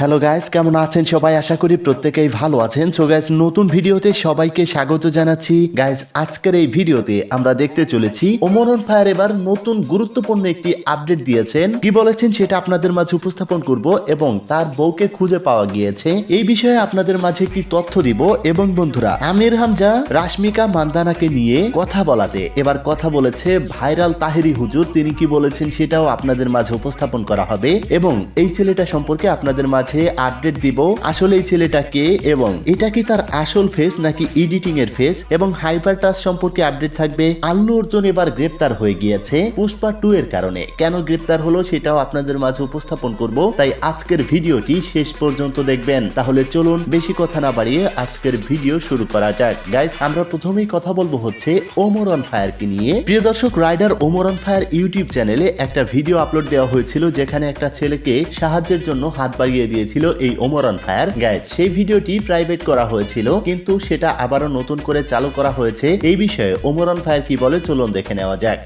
Hello guys কেমন আছেন সবাই? আশা করি প্রত্যেকেই ভালো আছেন। সো গাইস নতুন ভিডিওতে সবাইকে স্বাগত জানাচ্ছি। গাইস আজকের এই ভিডিওতে আমরা দেখতে চলেছি ওমরন ফায়ার এবার নতুন গুরুত্বপূর্ণ একটি আপডেট দিয়েছেন। কি বলেছেন সেটা আপনাদের মাঝে উপস্থাপন করব এবং তার বউকে খুঁজে পাওয়া গিয়েছে। এই বিষয়ে আপনাদের মাঝে একটি তথ্য দিব এবং বন্ধুরা, আমির হামজা, রাশমিকা মান্দানাকে নিয়ে কথা বলাতে। এবার কথা বলেছে ভাইরাল তাহেরি হুজুর। তিনি কি বলেছেন সেটাও আপনাদের মাঝে উপস্থাপন করা হবে। এবং এই ছেলেটা সম্পর্কে আপনাদের মাঝে আপডেট দিব আসলে এই ছেলেটা কে এবং এটা কি তার আসল ফেস নাকি এডিটিং এর ফেস এবং হাইপার টাচ সম্পর্কে আপডেট থাকবে? আল্লু অর্জুন এবার গ্রেপ্তার হয়ে গিয়েছে পুষ্পা টু এর কারণে। কেন গ্রেপ্তার হলো সেটাও আপনাদের মাঝে উপস্থাপন করব, তাই আজকের ভিডিওটি শেষ পর্যন্ত দেখবেন। তাহলে চলুন বেশি কথা না বাড়িয়ে আজকের ভিডিও শুরু করা যাক। গাইস আমরা প্রথমেই কথা বলব হচ্ছে ওমরন ফায়ার কে নিয়ে। প্রিয় দর্শক রাইডার ওমরন ফায়ার ইউটিউব চ্যানেলে একটা ভিডিও আপলোড দেওয়া হয়েছিল, যেখানে একটা ছেলেকে সাহায্যের জন্য হাত বাড়িয়ে দিয়েছিল এই ওমরন ফায়ার। গাইস সেই ভিডিওটি প্রাইভেট করা হয়েছিল, কিন্তু সেটা আবারও নতুন করে চালু করা হয়েছে। এই বিষয়ে ওমরন ফায়ার কি বলে, চলুন দেখে নেওয়া যাক।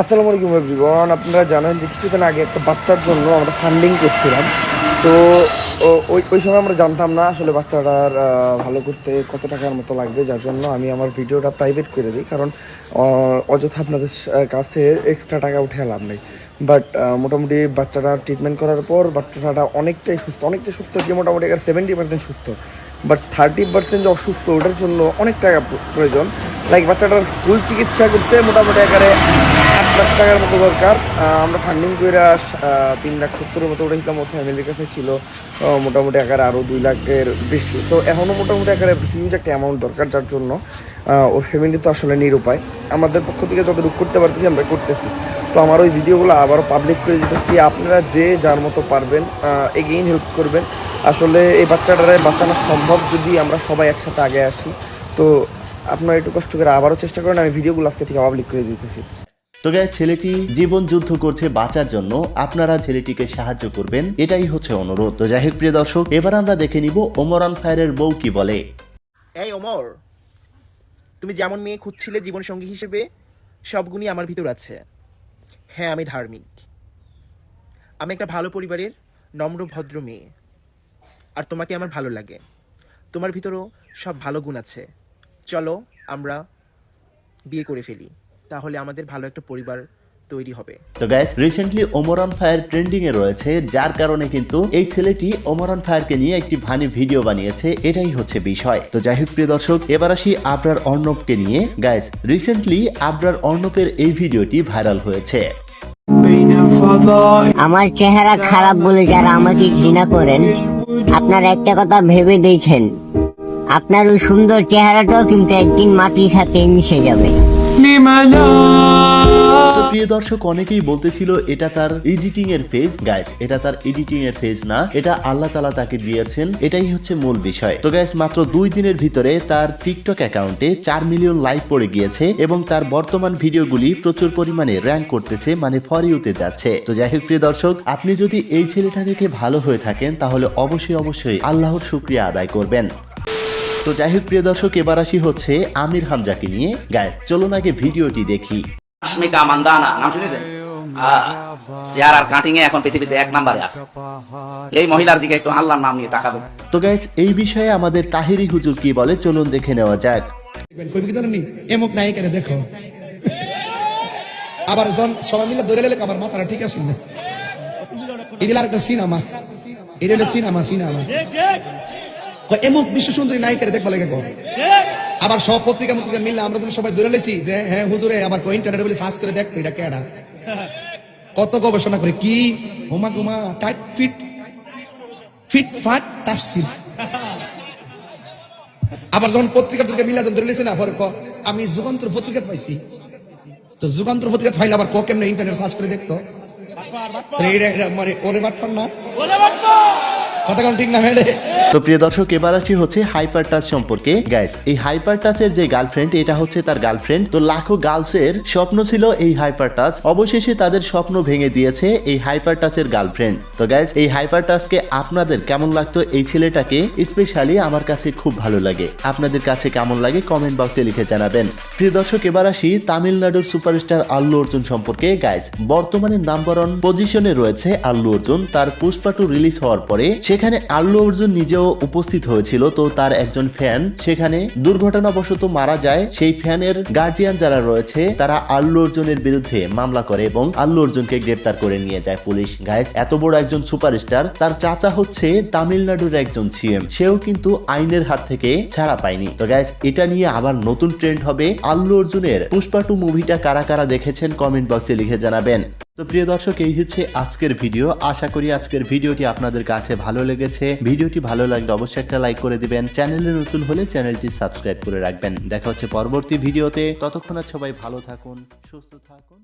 আসসালামু আলাইকুম এভরিওয়ান আপনারা জানেন যে কিছুদিন আগে একটা বাচ্চার জন্য আমরা ফান্ডিং করছিলাম। তো ওই ওই সময় আমরা জানতাম না আসলে বাচ্চাটার ভালো করতে কত টাকার মতো লাগবে, যার জন্য আমি আমার ভিডিওটা প্রাইভেট করে দিই। কারণ অযথা আপনাদের কাছ থেকে এক্সট্রা টাকা উঠে লাভ নেই। বাট মোটামুটি বাচ্চাটা ট্রিটমেন্ট করার পর বাচ্চাটা অনেকটাই সুস্থ অনেকটাই সুস্থ, যে মোটামুটি সেভেন্টি পার্সেন্ট সুস্থ। বাট থার্টি পার্সেন্ট যে অসুস্থ, ওটার জন্য অনেক টাকা প্রয়োজন। লাইক বাচ্চাটার ফুল চিকিৎসা করতে মোটামুটি একারে আট লাখ টাকার মতো দরকার। আমরা ফান্ডিং করে তিন লাখ সত্তরের মতো উঠেছিলাম ওর ফ্যামিলির কাছে ছিল। মোটামুটি একারে আরও দুই লাখের বেশি। তো এখনও মোটামুটি একারে হিউজ একটা অ্যামাউন্ট দরকার যার জন্য। ওর ফ্যামিলি তো আসলে নিরুপায়। আমাদের পক্ষ থেকে যতটুকু করতে পারতেছি আমরা করতেছি। তো আমার ওই ভিডিওগুলো আবারও পাবলিক করে দিতেছি। আপনারা যে যার মতো পারবেন এগেইন হেল্প করবেন। আসলে এই বাচ্চাটারে বাঁচানো সম্ভব যদি আমরা সবাই একসাথে আগে আসি। তো আপনারা একটু কষ্ট করে আবারও চেষ্টা করেন আমি ভিডিওগুলো আজকে থেকে পাবলিক করে দিতেছি। তো গাইস ছেলেটি জীবন যুদ্ধ করছে বাঁচার জন্য। আপনারা ছেলেটিকে সাহায্য করবেন এটাই হচ্ছে অনুরোধ। তো যাই হোক প্রিয় দর্শক এবার আমরা দেখে নিব ওমরান ফায়ারের বউ কি বলে। এই অমর তুমি যেমন মেয়ে খুঁজছিলে জীবনসঙ্গী হিসেবে, সব গুণই আমার ভিতর আছে। হ্যাঁ আমি ধার্মিক। আমি একটা ভালো পরিবারের নম্র, ভদ্র মেয়ে। আর তোমাকে আমার ভালো লাগে। তোমার ভিতরও সব ভালো গুণ আছে। চলো, আমরা বিয়ে করে ফেলি। তাহলে আমাদের ভালো একটা পরিবার তৈরি হবে। তো গাইস রিসেন্টলি ওমরান ফায়ার ট্রেন্ডিং এ রয়েছে যার কারণে কিন্তু এই ছেলেটি ওমরান ফায়ারকে নিয়ে একটি ভানি ভিডিও বানিয়েছে এটাই হচ্ছে বিষয়। তো যাই হোক প্রিয় দর্শক এবার আসি আবরার অর্ণবকে নিয়ে। গাইস রিসেন্টলি আবরার অর্ণবের এই ভিডিওটি ভাইরাল হয়েছে। আমার চেহারা খারাপ বলে যারা আমাকে ঘৃণা করেন আপনার একটা কথা ভেবে দেখেন। আপনার ওই সুন্দর চেহারাটাও কিন্তু একদিন মাটির সাথে মিশে যাবে। প্রিয় দর্শক, অনেকেই বলতেছিল, এটা তার এডিটিং এর ফেজ গাইস এটা তার এডিটিং এর ফেজ না। এটা আল্লাহ তালা তাকে দিয়েছেন। এটাই হচ্ছে মূল বিষয়। তো গাইস মাত্র দুই দিনের ভিতরে তার টিকটক অ্যাকাউন্টে চার মিলিয়ন লাইক পড়ে গিয়েছে এবং তার বর্তমান ভিডিওগুলি প্রচুর পরিমাণে র্যাঙ্ক করতেছে মানে ফর ইউতে যাচ্ছে। তো যাই হোক, প্রিয় দর্শক, আপনি যদি এই ছেলেটা থেকে ভালো হয়ে থাকেন, তাহলে অবশ্যই অবশ্যই আল্লাহর শুক্রিয়া আদায় করবেন। তো যাই হোক প্রিয় দর্শক এবার আসি হচ্ছে আমির হামজাকে নিয়ে। গাইস চলুন আগে ভিডিওটি দেখি। রাশ্মিকা মান্দানা নাম শুনেছেন? শেয়ার আর কাটিং এ এখন পৃথিবীতে এক নাম্বারে আছে। এই মহিলার দিকে একটু আল্লাহর নাম নিয়ে তাকাবেন। তো গাইজ এই বিষয়ে আমাদের তাহিরি হুজুর কি বলে? চলুন দেখে নেওয়া যাক। নায়িকারে দেখো। আবার জন সবাই মিলে ধরে লেলে আমার মাথাটা ঠিক আছে না? এটা একটা সিনেমা। এটা হলো সিনেমা সিনেমা। এমক বিশ্ব সুন্দরী নায়িকারে দেখব লেগে আবার সব পত্রিকা পত্রিকা মিললে আমরা যখন সবাই ধরে লেছি যে হ্যাঁ হুজুরে আবার কো ইন্টারনেট বলে সার্চ করে দেখতো এটা কেডা? কত গবেষণা করে কি? হোমা গুমা টাইট ফিট ফিট ফাট তাফসির আবার যখন পত্রিকা টত্রিকা মিলা যখন ধরে লেছে না পরে ক আমি যুগান্তর পত্রিকা পাইছি। তো যুগান্তর পত্রিকা ফাইলে আবার ক কেমনে ইন্টারনেট সার্চ করে দেখতো মানে ওরে বাটফার না। কথা তো প্রিয় দর্শক, এবার আসি হচ্ছে হাইপার টাচ সম্পর্কে। গ্যাস এই হাইপার টাচের যে গার্লফ্রেন্ড এটা হচ্ছে তার গার্লফ্রেন্ড তো লাখো গার্লসের স্বপ্ন ছিল এই হাইপার টাচ অবশেষে তাদের স্বপ্ন ভেঙে দিয়েছে এই হাইপার টাচের গার্লফ্রেন্ড তো এই হাইপার টাচকে আপনাদের কেমন লাগতো? এই ছেলেটাকে স্পেশালি আমার কাছে খুব ভালো লাগে। আপনাদের কাছে কেমন লাগে? কমেন্ট বক্সে লিখে জানাবেন। প্রিয় দর্শক, এবার আসি তামিলনাড়ুর সুপারস্টার আল্লু অর্জুন সম্পর্কে। গাইস বর্তমানে নাম্বার ওয়ান পজিশনে রয়েছে আল্লু অর্জুন। তার পুষ্পা টু রিলিজ হওয়ার পরে সেখানে আল্লু অর্জুন নিজেও উপস্থিত হয়েছিল, তো তার একজন ফ্যান। সেখানে দুর্ঘটনাবশত মারা যায় সেই ফ্যানের গার্জিয়ান যারা রয়েছে, তারা আল্লু অর্জুনের বিরুদ্ধে মামলা করে এবং আল্লু অর্জুনকে গ্রেপ্তার করে নিয়ে যায় পুলিশ। গাইস, এত বড় একজন সুপারস্টার, তার চাচা হচ্ছে তামিলনাড়ুর একজন সিএম। সেও কিন্তু আইনের হাত থেকে ছাড়া পায়নি। তো গাইস, এটা নিয়ে আবার নতুন ট্রেন্ড হবে। আল্লু অর্জুনের পুষ্পা টু মুভিটা কারা কারা দেখেছেন কমেন্ট বক্সে লিখে জানাবেন। তো প্রিয় দর্শক, এই হচ্ছে আজকের ভিডিও। আশা করি আজকের ভিডিওটি আপনাদের কাছে ভালো লেগেছে। ভিডিওটি ভালো লাগলে অবশ্যই একটা লাইক করে দিবেন। চ্যানেলে নতুন হলে চ্যানেলটি সাবস্ক্রাইব করে রাখবেন। দেখা হচ্ছে পরবর্তী ভিডিওতে। ততক্ষণ সবাই ভালো থাকুন, সুস্থ থাকুন।